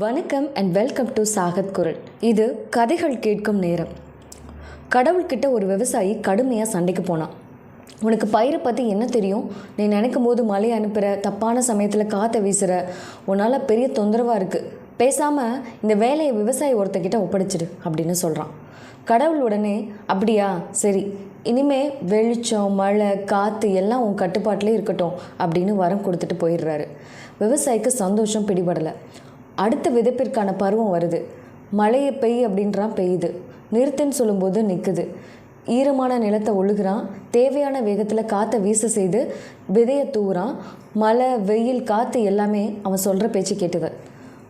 வணக்கம் and welcome to Sakat குரல். இது கதைகள் கேட்கும் நேரம். கடவுள்கிட்ட ஒரு விவசாயி கடுமையாக சண்டைக்கு போனான். உனக்கு பயிரை பற்றி என்ன தெரியும்? நீ நினைக்கும் போது மழை அனுப்புகிற தப்பான சமயத்தில் காற்றை வீசுகிற உன்னால் பெரிய தொந்தரவாக இருக்குது பேசாமல் இந்த வேலையை விவசாயி ஒருத்தக்கிட்ட ஒப்படைச்சிடு அப்படின்னு சொல்கிறான் கடவுள் உடனே அப்படியா? சரி. இனிமே வெளிச்சம் மழை காற்று எல்லாம் உன் கட்டுப்பாட்டிலே இருக்கட்டும் அப்படின்னு வரம் கொடுத்துட்டு போயிடுறாரு. விவசாயிக்கு சந்தோஷம் பிடிபடலை. அடுத்த விதைப்பிற்கான பருவம் வருது. மழையை பெய் அப்படின்றான் பெய்யுது. நிறுத்துன்னு சொல்லும்போது நிற்குது ஈரமான நிலத்தை ஒழுகிறான். தேவையான வேகத்தில் காற்றை வீச செய்து விதையை தூவுறான். மழை வெயில் காற்று எல்லாமே அவன் சொல்கிற பேச்சு கேட்டுது.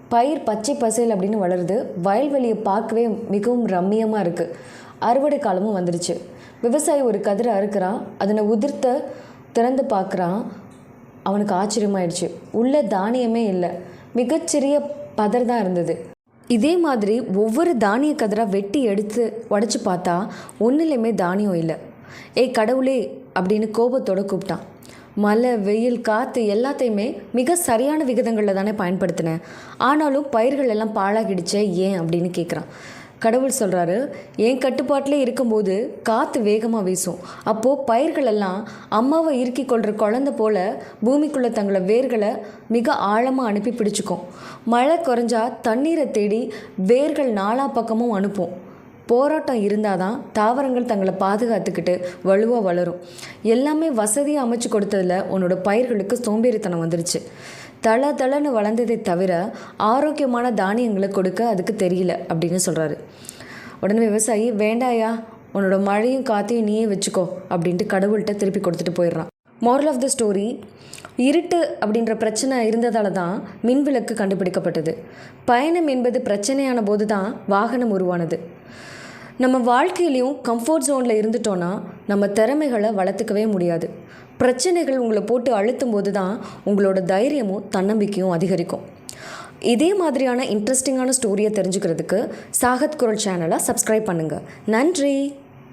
பயிர் பச்சை பசேல் அப்படின்னு வளருது. வயல்வெளியை பார்க்கவே மிகவும் ரம்மியமாக இருக்குது அறுவடை காலமும் வந்துருச்சு. விவசாயி ஒரு கதிரை அறுக்கிறான். அதனை உதிர்த்த திறந்து பார்க்குறான். அவனுக்கு ஆச்சரியமாயிடுச்சு. உள்ள தானியமே இல்லை. மிகச்சிறிய பதர் தான் இருந்தது. இதே மாதிரி ஒவ்வொரு தானிய கதிராக வெட்டி எடுத்து உடச்சி பார்த்தா ஒன்றுலையுமே தானியம் இல்லை. ஏய் கடவுளே அப்படின்னு கோபத்தோட கூப்பிட்டான். மழை வெயில் காற்று எல்லாத்தையுமே மிக சரியான விகிதங்களில் தானே பயன்படுத்தினேன் ஆனாலும் பயிர்கள் எல்லாம் பாழாகிடுச்சே ஏன் அப்படின்னு கேட்குறான் கடவுள் சொல்கிறாரு என் கட்டுப்பாட்டிலே இருக்கும்போது காற்று வேகமாக வீசும். அப்போது பயிர்கள் எல்லாம் அம்மாவை இறுக்கி கொள்கிற குழந்த போல் பூமிக்குள்ளே தங்களை வேர்களை மிக ஆழமாக அனுப்பி பிடிச்சிக்கும். மழை குறைஞ்சா தண்ணீரை தேடி வேர்கள் நாலா பக்கமும் அனுப்பும். போராட்டம் இருந்தால் தான் தாவரங்கள் தங்களை பாதுகாத்துக்கிட்டு வலுவாக வளரும். எல்லாமே வசதியாக அமைச்சு கொடுத்ததில் உன்னோட பயிர்களுக்கு சோம்பேறித்தனம் வந்துருச்சு. தள தளன்னு வளர்ந்ததை தவிர ஆரோக்கியமான தானியங்களை கொடுக்க அதுக்கு தெரியல அப்படின்னு சொல்கிறாரு உடனே விவசாயி வேண்டாயா உன்னோட மழையும் காற்றையும் நீயே வச்சுக்கோ அப்படின்ட்டு கடவுள்கிட்ட திருப்பி கொடுத்துட்டு போயிடுறான். Moral ஆஃப் த ஸ்டோரி இருட்டு அப்படின்ற பிரச்சனை இருந்ததால தான் மின்விளக்கு கண்டுபிடிக்கப்பட்டது. பயணம் என்பது பிரச்சனையான போது தான் வாகனம் உருவானது. நம்ம வாழ்க்கையிலையும் கம்ஃபர்ட் ஜோனில் இருந்துட்டோன்னா நம்ம திறமைகளை வளர்த்துக்கவே முடியாது. பிரச்சனைகள் உங்களை போட்டு அழுத்தும் போது தான் உங்களோட தைரியமும் தன்னம்பிக்கையும் அதிகரிக்கும். இதே மாதிரியான இன்ட்ரெஸ்டிங்கான ஸ்டோரியை தெரிஞ்சுக்கிறதுக்கு சாகத் குரல் சேனலை சப்ஸ்கிரைப் பண்ணுங்கள் நன்றி!